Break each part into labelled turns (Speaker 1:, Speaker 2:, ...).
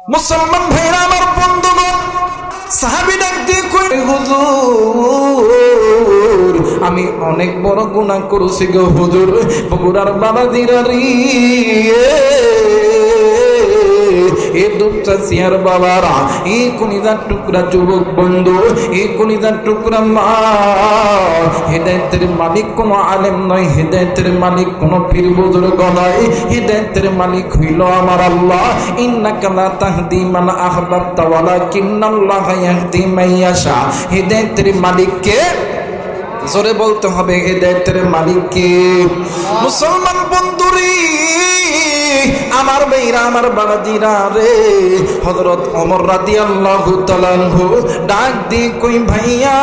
Speaker 1: মুসলমান ভাইরা, আমার বন্ধুগণ, সাহাবি ডাক দিয়ে কই হুজুর, আমি অনেক বড় গুনাহ করেছি গো হুজুর, বগুড়ার বাবা দিরারি এ দুপটা সিয়ার বাবারা এই কলিজার টুকরা যুবক বন্ধু এই কলিজার টুকরা মা। হেদায়তের মালিক কোনো আলেম নয়, হেদায়তের মালিক কোনো পীর বুজুর্গ নয়, হেদায়তের মালিক হইল আমার আল্লাহ। ইন্নাকা লা তাহদি মান আহবাবতা, ওয়ালাকিন্নাল্লাহ ইয়াহদি মান ইয়াশা হেদায়তের মালিককে জোরে বলতে হবে হেদায়তের মালিককে। মুসলমান বন্ধুরি, আমার বেইরা আমার বাবাজিরা রে হজরত অমর রাদি আল্লাহ ডাক দি কই, ভাইয়া,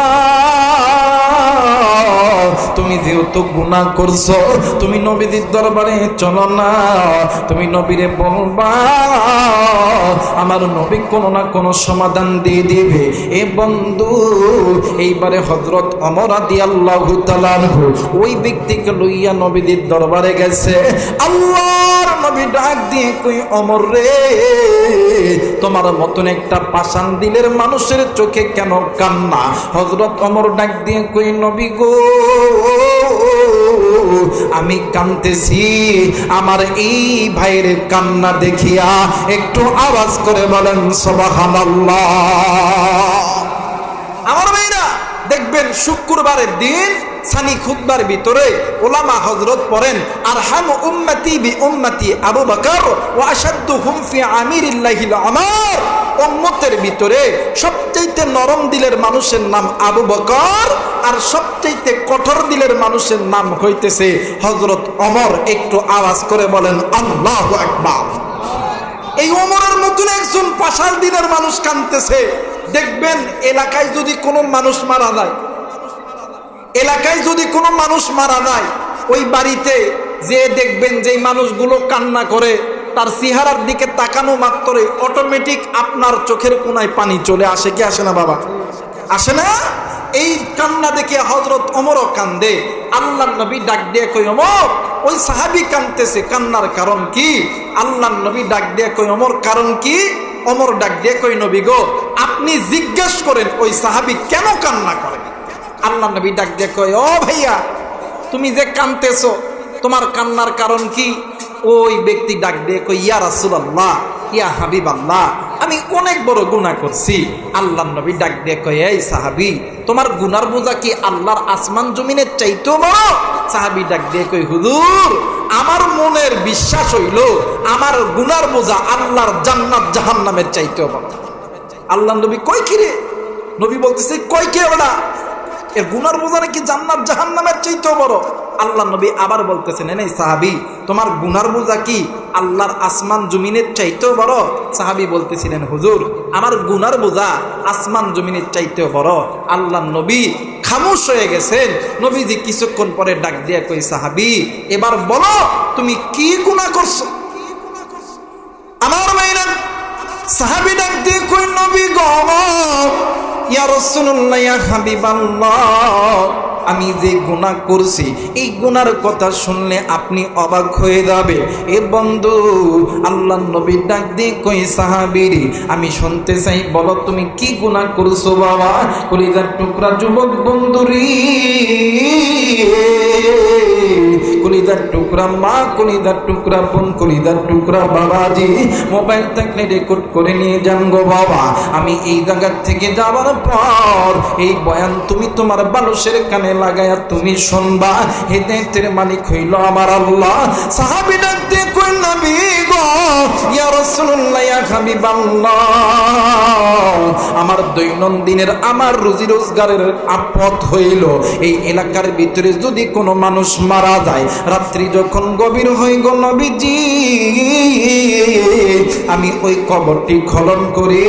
Speaker 1: তুমি যেহেতু গুণা করছ, তুমি নবীদের দরবারে চলো না, তুমি নবীরে বলবা, আমার নবী কোনো না কোনো সমাধান দিয়ে দিবে। এ বন্ধু, এইবারে হজরত অমর ওই ব্যক্তিকে লইয়া নবীদের দরবারে গেছে। আল্লাহর নবী ডাক দিয়ে কই, অমর রে, তোমার মতন একটা পাষাণ দিলের মানুষের চোখে কেন কান্না? হজরত অমর ডাক দিয়ে কই, নবী গো, আমি কানতেছি আমার এই ভাইয়ের কান্না দেখিয়া একটু আওয়াজ করে বলেন, সবাহানাল্লাহ। আমার ভাইরা দেখবেন শুক্রবারের দিন সানি খুতবার ভিতরে ওলামা হজরত পড়েন আর হাম উম্মতি বি উম্মতি আবু বকর ও আসাদ্দু হুম ফি আমিরিল্লাহিল আমার। উম্মতের ভিতরে সবচাইতে নরম দিলের মানুষের নাম আবু বকর আর সবচাইতে কঠোর দিলের মানুষের নাম হইতেছে হজরত অমর একটু আওয়াজ করে বলেন, আল্লাহ আকবার। এই ওমরের মতন একজন পাশাল দিনের মানুষ কানতেছে। দেখবেন, এলাকায় যদি কোনো মানুষ মারা যায় এলাকায় যদি কোনো মানুষ মারা যায়, ওই বাড়িতে যে দেখবেন যে মানুষগুলো কান্না করে, তার চেহারার দিকে তাকানো মাত্রে অটোমেটিক আপনার চোখের কোনায় পানি চলে আসে। কি আসে না বাবা? আসে না? এই কান্না দেখে হজরত অমরও কান্দে। আল্লাহ নবী ডাক দিয়ে কই অমর ওই সাহাবি কান্দতেছে কান্নার কারণ কি? আল্লাহ নবী ডাক দিয়ে কই অমর কারণ কি? অমর ডাক দিয়ে কই নবী গো, আপনি জিজ্ঞেস করেন, ওই সাহাবি কেন কান্না করে? আল্লাহ নবী ডাক দিয়ে কই ও ভাইয়া, তুমি যে কানতেছো, তোমার কান্নার কারণ কি? ওই ব্যক্তি ডাক দিয়ে কই ইয়া রাসূলুল্লাহ, ইয়া হাবিব আল্লাহ আমি অনেক বড় গুনাহ করছি। আল্লাহ নবী ডাক দিয়ে কই এই সাহাবি, তোমার গুনার বোঝা কি আল্লাহর আসমান জমিনের চাইতেও বড়? সাহাবি ডাক দিয়ে কই হুজুর, আমার মনের বিশ্বাস হইল, আমার গুনার বোঝা আল্লাহর জান্নাত জাহান্নামের চাইতেও বড়। আল্লাহ নবী কই কিরে নবী বলতেছে কই কে ওটা এর গুনার বোঝা নাকি জান্নাত জাহান্নামের চাইতেও বড়? আল্লাহ নবী আবার বলতেছেন এই সাহাবি, তোমার গুনার বোঝা কি? আল্লাহর আসমান জমিনের চাইতেও বড়? সাহাবি বলতেছিলেন, হুজুর, আমার গুনার বোঝা আসমান জমিনের চাইতেও বড়। আল্লাহ নবী খামোশ হয়ে গেছেন। নবীজি কিছুক্ষণ পরে ডাক দিয়া কই সাহাবি, এবার বলো, তুমি কি গুনাহ করছ? আমার মেয়েরা সাহাবি ডাক দিয়ে কই নবী গো ইয়া রসুল্লাহ হাবিবাল্লাহ। আমি যে গুনাহ করছি, এই গুনার কথা শুনলে আপনি অবাক হয়ে যাবে। এ বন্ধু, আল্লাহ নবী ডাক দিয়ে কই সাহাবিরি, আমি শুনতে চাই, বলো তুমি কি গুনাহ করছ বাবা? কলিজার টুকরা যুবক বন্ধুরি কলিদার টুকরা মা কলিদার টুকরা বোন কলিদার টুকরা বাবাজি, মোবাইল থাকলে রেকর্ড করে নিয়ে যান গো বাবা। আমি এই জায়গার থেকে যাওয়ার পর, এই বয়ান তুমি তোমার বালুসের কানে লাগায়া তুমি শুনবা। হেদায়েতের মালিক হইল আমার আল্লাহ। সাহাবী ডাক দিয়ে কই নবী গো, ইয়া রাসূলুল্লাহ, ইয়া হাবিবাল্লাহ। আমার দৈনন্দিনের আমার রুজি রোজগারের আপদ হইল। এই এলাকার ভিতরে যদি কোনো মানুষ মারা যায়, রাত্রি যখন গভীর হয়ে গো নবীজি, আমি ওই কবরটি খনন করি।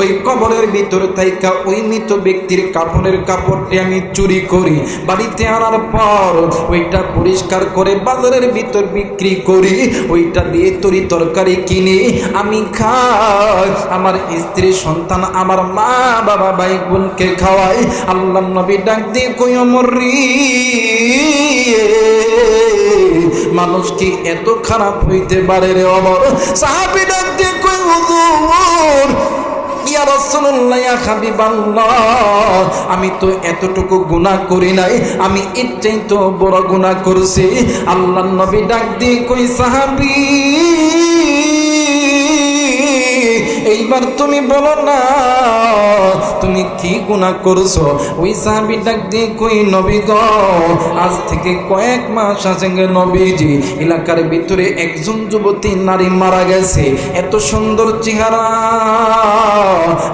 Speaker 1: ওই কবরের ভিতরে থাইকা ওই মৃত ব্যক্তির কাপড়ের কাপড়টি আমি চুরি করি। বাড়িতে আনার পর ওইটা পরিষ্কার করে বাজারের ভিতর বিক্রি করি, ওইটা দিয়ে তরি তরকারি কিনি। আমি খাই, আমার স্ত্রী, সন্তান, আমার মা, বাবা, ভাই, বোনকে খাওয়াই। আল্লাহ নবী ডাক দিয়ে কই মরি মানুষ কি এত খারাপ হইতে পারে রে অমর? সাহাবি ডাক দিয়ে কই, হুজুর? আমি তো এতটুকু গুণা করি নাই, আমি ইচ্ছেই তো বড় গুণা করছি। আল্লাহ নবী ডাক দিয়ে কই সাহাবী এইবার তুমি বলো না, তুমি কি গুনাহ করছ? ওই সাহাবি ডাক দিয়ে কই, নবী গ, আজ থেকে কয়েক মাস আছে নবীজি, এলাকার ভিতরে একজন যুবতী নারী মারা গেছে। এত সুন্দর চেহারা।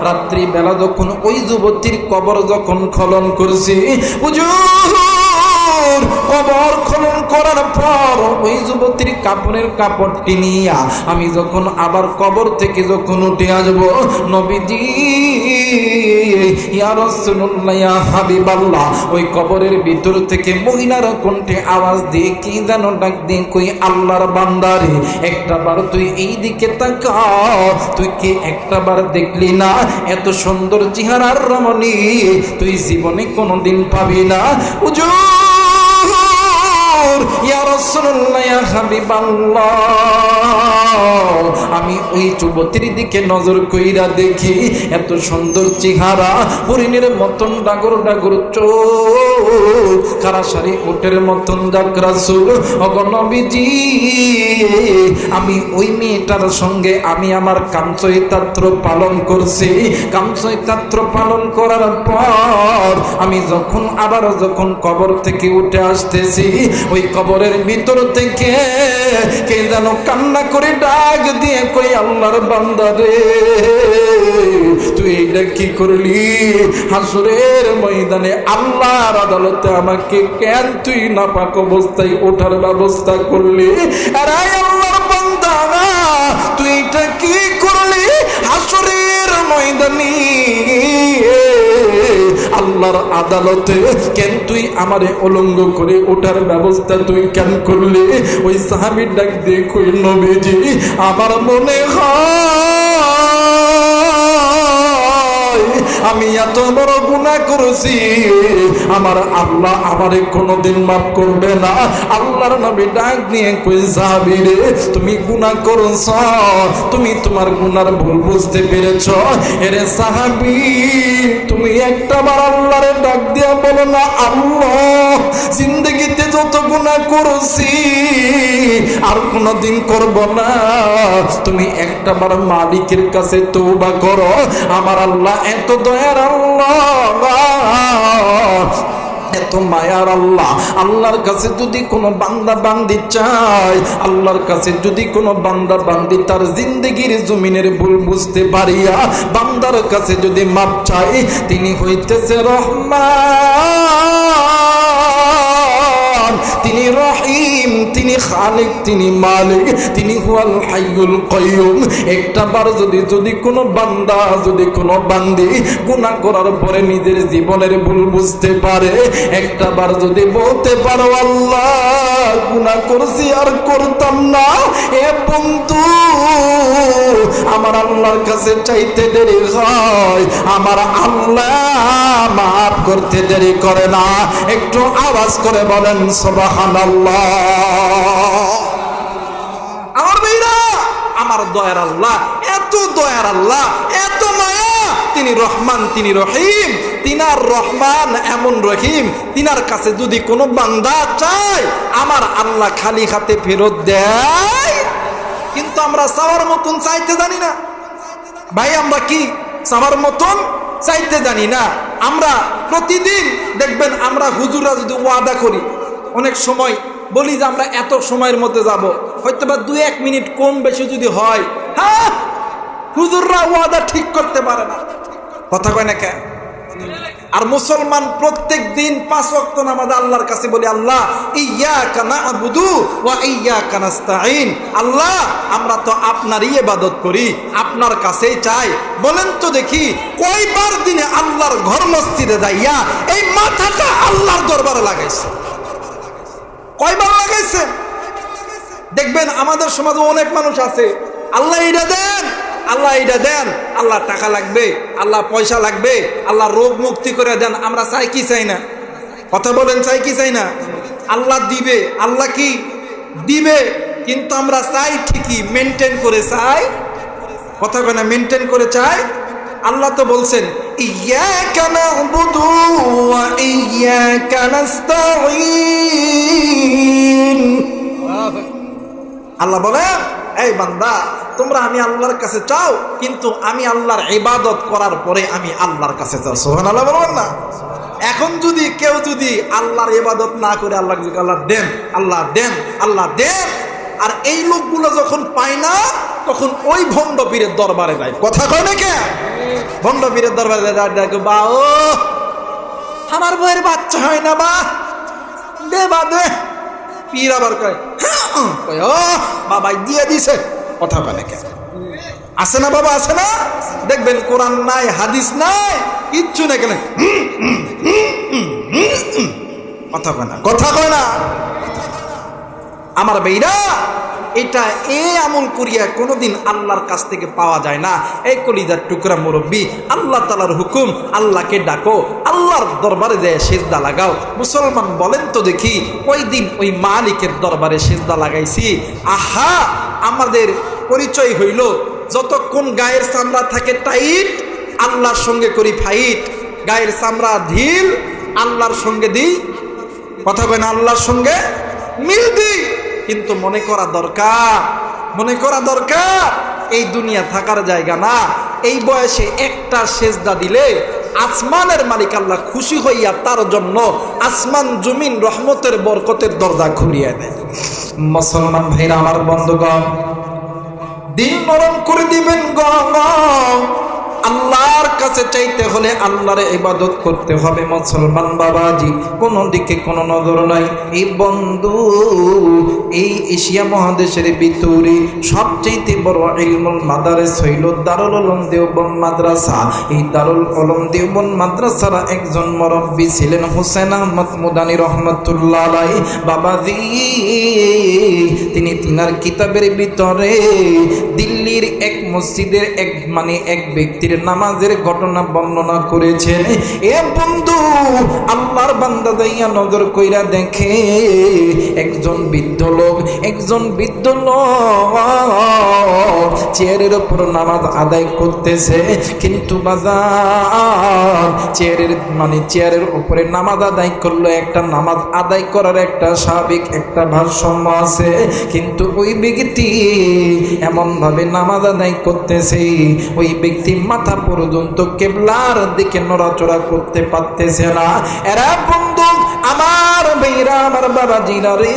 Speaker 1: রাত্রি বেলা যখন ওই যুবতীর কবর যখন খলন করছি, হুজুর! কবর খনন করার পর ওই যুবতীর কাপড়ের কাপড়টি নিয়া আমি যখন আবার কবর থেকে যখন উঠে আসব, নবীজি, ইয়া রাসূলুল্লাহ, ইয়া হাবিবাল্লাহ, ওই কবরের ভিতর থেকে মহিলার কণ্ঠে আওয়াজ দিয়ে কি যেন ডাক দিয়ে কই আল্লাহর বান্দারে একটা বার তুই এই দিকে তাকা, তুই কি একটা বার দেখলি না এত সুন্দর চেহারার রমণী, তুই জীবনে কোনোদিন পাবি না। উজুর ইয়া রাসূলুল্লাহ, ইয়া হাবিবাল্লাহ। আমি ওই যুবতীর দিকে নজর কইরা দেখি, এত সুন্দর চেহারা, হরিণের মতন ডাগর ডাগর চোখ খারা সারি উটের মতন ডাকরাসুল অগণবিজি আমি ওই মেয়েটার সঙ্গে আমি আমার কামচৈতাত্র পালন করছি। কামচৈতাত্র পালন করার পর, আমি যখন আবার যখন কবর থেকে উঠে আসতেছি, ওই কবরের ভিতর থেকে কে যেন কান্না করে ডাক দিয়ে কই আল্লাহর বান্দারে তুই এটা কি করলি? হাসুরের ময়দানে আল্লাহর আদালতে আমাকে কেন তুই নাপাক অবস্থায় ওঠার ব্যবস্থা করলি? আর আল্লাহর বান্দা তুই এটা কি করলি? হাসুরের ময়দানে। আল্লাহর আদালতে কেন তুই আমারে অলঙ্গ করে ওঠার ব্যবস্থা তুই কেন করলি? ওই সাহাবির ডাক দিয়ে কই নবীজি, আমার মনে হয় আমি এত বড় গুণা করেছি, আমার আল্লাহ আমারে কোনোদিন মাফ করবে না। আল্লাহর নবী ডাক নিয়ে কই, যাবি রে, তুমি গুণা করছ? তুমি তোমার গুণার ভুল বুঝতে পেরেছ? এরে সাহাবি তুমি একটা বার আল্লাহরে ডাক দিয়া বলো না, আল্লাহ, জিন্দগিতে যত গুণা করছি, আর কোনোদিন করব না। তুমি একটা বার মালিকের কাছে তৌবা করো। আমার আল্লাহ এত দয়ার আল্লাহ এত আল্লাহর কাছে যদি কোনো বান্দা বান্দি চায়, আল্লাহর কাছে যদি কোনো বান্দা বান্দি তার জিন্দগির জমিনের ভুল বুঝতে পারিয়া বান্দার কাছে যদি মাপ চায়, তিনি হইতেছে রহমান। তিনি রহিম, তিনি খালিক, তিনি মালিক, তিনি হুয়াল হাইয়ুল কাইয়ুম। একটা বার যদি যদি কোনো বান্দা, যদি কোনো বান্দি গুনাহ করার পরে নিজের জীবনের ভুল বুঝতে পারে, একটা বার যদি বলতে পারো, আল্লাহ, গুনাহ করছি আর করতাম না। এ বন্ধু, আমার আল্লাহর কাছে চাইতে দেরি হয়। আমার আল্লাহ মাফ করতে দেরি করে না। একটু আওয়াজ করে বলেন আমার ভাইরা, আমার দয়ার আল্লাহ, এত দয়ার আল্লাহ, এত মায়া। তিনি রহমান, তিনি রহিম। তিনার রহমান এমন রহিম, তিনার কাছে যদি কোনো বান্দা চায়, আমার আল্লাহ খালি হাতে ফেরত দেয়। কিন্তু আমরা চাওয়ার মতন চাইতে জানি না। ভাই, আমরা কি চাওয়ার মতন চাইতে জানি না। আমরা প্রতিদিন দেখবেন আমরা হুজুরা যদি ওয়াদা করি অনেক সময় বলি যে আমরা এত সময়ের মধ্যে যাব। হয়তো বা দু এক মিনিট কম বেশি যদি হয় হ্যাঁ? ওয়াদা ঠিক করতে পারে না। কথা কয় না কেন আর মুসলমান প্রত্যেক দিন পাঁচ ওয়াক্ত নামাজ আল্লাহর কাছে বলি, আল্লাহ ইয়া কানা আবুদু ইয়া কানাস্তাইন আল্লাহ, আমরা তো আপনারই ইবাদত করি, আপনার কাছেই চাই। বলেন তো দেখি, কয়বার দিনে আল্লাহর ঘর মসজিদে যাইয়া এই মাথাটা আল্লাহর দরবারে লাগাইছে? কয়বার লাগাইছে? দেখবেন আমাদের সমাজে অনেক মানুষ আছে। আল্লাহ এটা দেন, আল্লাহ এটা দেন, আল্লাহ টাকা লাগবে, আল্লাহ পয়সা লাগবে, আল্লাহ রোগ মুক্তি করে দেন, আমরা চাই কি চাই না? কথা বলেন, চাই কি চাই না? আল্লাহ দিবে, আল্লাহ কি দিবে? কিন্তু আমরা চাই ঠিকই মেনটেন করে চাই। কথা না মেনটেন করে চাই। আল্লাহ তো বলছেন আল্লাহ বলে, এই বান্দা, তোমরা আমি আল্লাহর কাছে চাও, কিন্তু আমি আল্লাহর ইবাদত করার পরে আমি আল্লাহর কাছে চাও সোহান আল্লাহ বলবেন না? এখন যদি কেউ যদি আল্লাহর ইবাদত না করে, আল্লাহ আল্লাহ দেন আল্লাহ দেন আল্লাহ দেন আর এই লোকগুলো যখন পায় না তখন ওই ভণ্ড পীরের দরবারে যায় কথা কয় না কে ভণ্ড পীরের দরবারে দেখো বা ও আমার বইয়ের বাচ্চা হয় না বা দে বা দে পীর আবার কয় "হ্যাঁ, ও বাবা দিয়ে দিছে কথা কয় না কে আছে না বাবা আছে না দেখবেন কোরআন নাই হাদিস নাই কিচ্ছু না কেন কথা কয় না কথা কয় না আমার বেইরা এটা এ আমল করিয়া কোনোদিন আল্লাহর কাছ থেকে পাওয়া যায় না। এই কলিজার টুকরা মুরব্বী, আল্লাহ তালার হুকুম, আল্লাহকে ডাকো, আল্লাহর দরবারে যায় সেজদা লাগাও। মুসলমান বলেন তো দেখি, ওই দিন ওই মালিকের দরবারে সেজদা লাগাইছি। আহা, আমাদের পরিচয় হইল, যতক্ষণ গায়ের চামড়া থাকে টাইট, আল্লাহর সঙ্গে করি ফাইট। গায়ের চামড়া ঢিল, আল্লাহর সঙ্গে দিই, কথা কয় না, আল্লাহর সঙ্গে মিল দিই। কিন্তু মনে করা দরকার। মনে করা দরকার, এই দুনিয়া থাকার জায়গা না। এই বয়সে একটা সেজদা দিলে আসমানের মালিক আল্লাহ খুশি হইয়া তার জন্য আসমান জমিন রহমতের বরকতের দরজা খুলিয়ে দেয়। মুসলমান ভাইরা, আমার বন্ধুগণ, দিন নরম করে দিবেন গম আল্লাহর কাছে চাইতে হলে আল্লাহর ইবাদত করতে হবে। মুসলমান বাবাজি, কোনো দিকে কোনো নজর নাই। এই বন্ধু এই এশিয়া মহাদেশের ভিতরে সবচেয়ে বড় ইলমুল মাদারেস হইল দারুল উলুম দেওবন মাদ্রাসা। এই দারুল উলুম দেওবন মাদ্রাসার একজন মুরব্বী ছিলেন হুসেন আহমদ মুদানি রহমতুল্লাহ আলাই বাবাজি, তিনি তিনার কিতাবের ভিতরে দিল্লির এক মসজিদের এক মানে এক ব্যক্তির নামাজের ঘটনা বর্ণনা করেছেন, এ বন্ধু, আল্লাহর বান্দা যাইয়া নজর কইরা দেখে, একজন বৃদ্ধ লোক, একজন বৃদ্ধ লোক চেয়ারের উপর নামাজ আদায় করতেছে। কিন্তু বাজার, চেয়ারের মানে চেয়ারের উপরে নামাজ আদায় করল, একটা নামাজ আদায় করার একটা স্বাভাবিক একটা ভারসাম্য আছে। কিন্তু ওই ব্যক্তি এমন ভাবে নামাজ আদায় করতেছে। ওই ব্যক্তি মাথা পর্যন্ত কেবলার দিকে নড়াচড়া করতে পারতেছে না। এরা বন্ধু, আমার বেইরা আমার বাবা জিরা রে।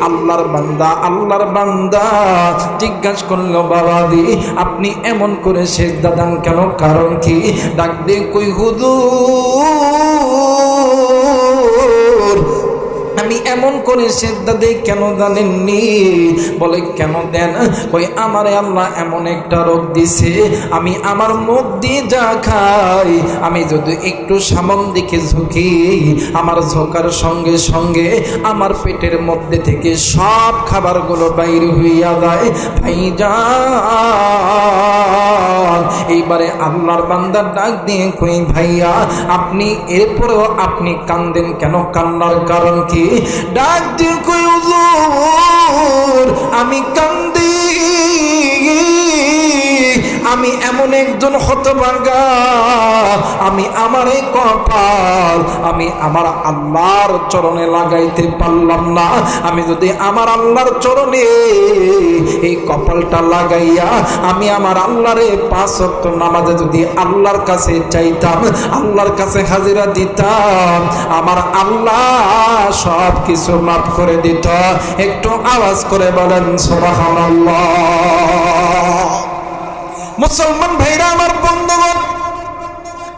Speaker 1: আল্লাহর বান্দা আল্লাহর বান্দা। জিজ্ঞাসা করল বাবা দি আপনি এমন করে শেষ দাদান কেন? কারণ কি? ডাক দিয়ে কই, হুজুর আমি এমন করে সেদ্ধা দেই কেন জানেননি? বলে, কেন দেন? কই, আমার আল্লাহ এমন একটা রোগ দিছে, আমি আমার মুখ দিয়ে যা খাই, আমি যদি একটু সামন দিকে ঝুঁকি, আমার ঝোঁকার সঙ্গে সঙ্গে আমার পেটের মধ্যে থেকে সব খাবারগুলো বাইরে হইয়া যায়। ভাই এইবারে আল্লাহর বান্দার ডাক দিয়ে কই, ভাইয়া, আপনি এরপরেও আপনি কান্দেন কেন? কান্নার কারণ কি? ডাক দিয়ে কই আমি কান্দি। আমি এমন একজন হতভাগা। আমি আমার এই কপাল, আমি আমার আল্লাহর চরণে লাগাইতে পারলাম না। আমি যদি আমার আল্লাহর চরণে এই কপালটা লাগাইয়া, আমি আমার আল্লাহর পাঁচ অক্ট নামাজে যদি আল্লাহর কাছে চাইতাম, আল্লাহর কাছে হাজিরা দিতাম, আমার আল্লাহ সব কিছু মাফ করে দিত। একটু আওয়াজ করে বলেন, সুবহানাল্লাহ। মুসলমান ভাইরা আমার বন্ধুগণ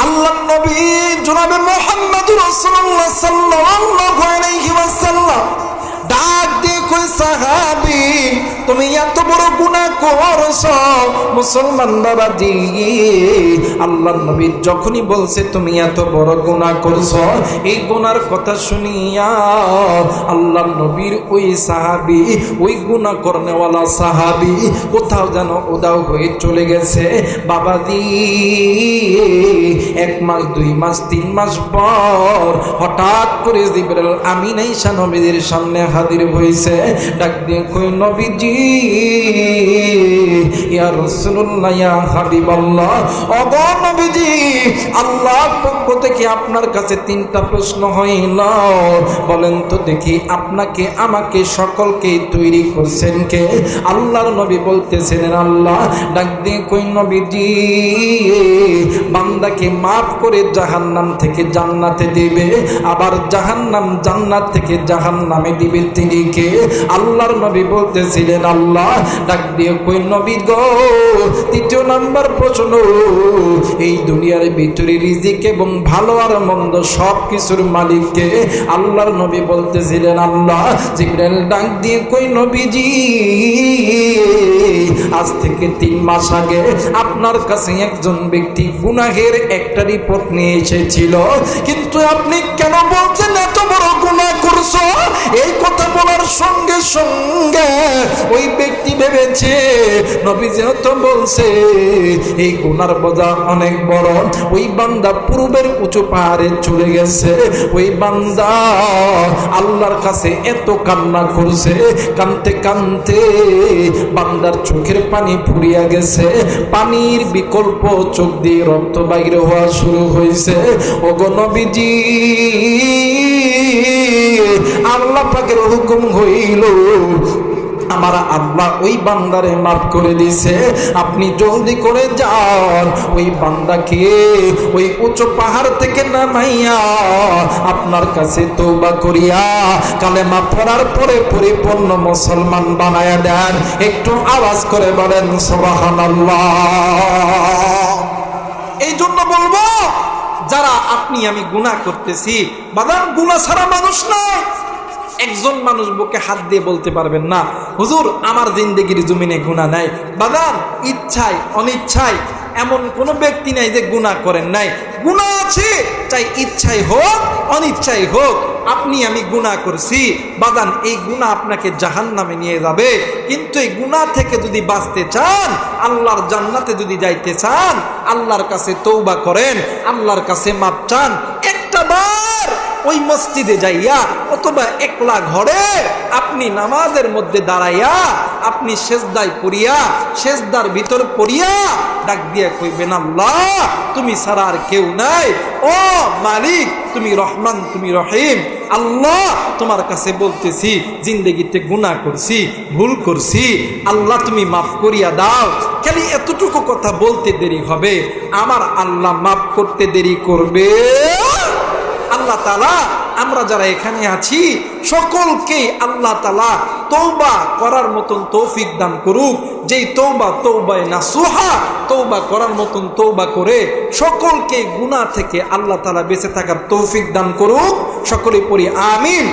Speaker 1: আল্লাহ নবী জনাবে মোহাম্মদুর রাসূলুল্লাহ সাল্লাল্লাহু আলাইহি ওয়াসাল্লাম ডাক কই সাহাবী, তুমি এত বড় গুনাহ করছ, মুসলমান বাবাজি আল্লাহ নবী যখনই বলছে, তুমি এত বড় গুনাহ করছ, এই গুনার কথা শুনিয়া আল্লাহ নবীর ওই সাহাবী, ওই গুনাহ করনেওয়ালা সাহাবী কোথাও যেন উদাও হয়ে চলে গেছে। বাবাজি এক মাস, দুই মাস, তিন মাস পর হঠাৎ করে জিবরাল আমিন ঈসা নবীদের সামনে হাজির হয়েছে ডাক দিয়ে কই নবীজি, ইয়া রাসূলুল্লাহ, ইয়া হাবিবাল্লাহ। ওগো নবীজি, আল্লাহর পক্ষ থেকে আপনার কাছে তিনটা প্রশ্ন হইল। বলেন তো দেখি, আপনাকে, আমাকে সকলকে তৈরি করছেন কে? আল্লাহর নবী বলতেছেন আল্লাহ, ডাক দিয়ে কই নবীজি, বান্দাকে মাফ করে জাহান্নাম থেকে জান্নাতে দিবে, আবার জাহান্নাম জান্নাত থেকে জাহান্নামে দিবে। তিনি কে? আল্লাহর নবী বলতেছিলেন, আল্লাহ, ডাক দিয়ে কই নবী গো? তৃতীয় নাম্বার প্রশ্ন, এই দুনিয়ার ভিতরে রিজিক এবং ভালো আর মন্দ সব কিছুর মালিককে আল্লাহর নবী বলতেছিলেন, আল্লাহ, জিব্রাইল ডাক দিয়ে কই নবীজি? আজ থেকে তিন মাস আগে আপনার কাছে একজন ব্যক্তি গুনাহের একটা রিপোর্ট নিয়ে এসেছিল। কিন্তু আপনি কেন বলছেন এত বড় গুনাহ? সঙ্গে ওই ভেবেছে, নবী যেহেতু বলছে, এই গুনার বোঝা অনেক বড়। ওই বান্দা পূর্বের উঁচু পাহাড়ে চলে গেছে। ওই বান্দা আল্লাহর কাছে এত কান্না করছে। কানতে কানতে বান্দার চোখের পানি ফুরিয়া গেছে। পানির বিকল্প চোখ দিয়ে রক্ত বাইরে হওয়া শুরু হয়েছে। ওগো নবীজি, আল্লাহ পাকের হুকুম হইল আমার আল্লাহ ওই বান্দারে মাফ করে দিছে আপনি জলদি করে যান। ওই বান্দাকে ওই উঁচু পাহাড় থেকে নামাইয়া আপনার কাছে তৌবা করিয়া কালেমা পড়ার পরে পরিপূর্ণ মুসলমান বানায়া দেন। একটু আওয়াজ করে বলেন, সুবহানাল্লাহ। এই জন্য বলব, যারা আপনি আমি গুনাহ করতেছি, বাদাম গুনাহ ছাড়া মানুষ নয় একজন মানুষ বুকে হাত দিয়ে বলতে পারবেন, না, হুজুর, আমার জিন্দগির জমিনে গুণা নাই। বাদাম, ইচ্ছায়, অনিচ্ছায়, এমন কোনো ব্যক্তি নাই যে গুণা করেন নাই। গুণা আছে, চাই ইচ্ছাই হোক অনিচ্ছাই হোক। আপনি, আমি গুণা করছি। বাদান এই গুণা আপনাকে জাহান নামে নিয়ে যাবে। কিন্তু এই গুণা থেকে যদি বাঁচতে চান, আল্লাহর জান্নাতে যদি যাইতে চান, আল্লাহর কাছে তৌবা করেন, আল্লাহর কাছে মাপ চান, একটা বার ওই মসজিদে যাইয়া অথবা একলা ঘরে আপনি নামাজের মধ্যে দাঁড়াইয়া আপনি শেষদায় পড়িয়া শেষদার ভিতর পড়িয়া ডাক দিয়া কইবেন, আল্লাহ, তুমি ছাড়া আর কেউ নাই। ও মালিক, তুমি রহমান, তুমি রহিম। আল্লাহ, তোমার কাছে বলতেছি, জিন্দগিতে গুনাহ করছি, ভুল করছি। আল্লাহ, তুমি মাফ করিয়া দাও। খালি এতটুকু কথা বলতে দেরি হবে। আমার আল্লাহ মাফ করতে দেরি করবে। আল্লাহ তালা আমরা যারা এখানে আছি সকলকে আল্লাহ তালা তৌবা করার মতন তৌফিক দান করুক। যেই তৌবা তৌবায় না সোহা তৌবা করার মতন তৌবা করে সকলকে গুণা থেকে আল্লাহ তালা বেঁচে থাকার তৌফিক দান করুক। সকলে পড়ি আমিন।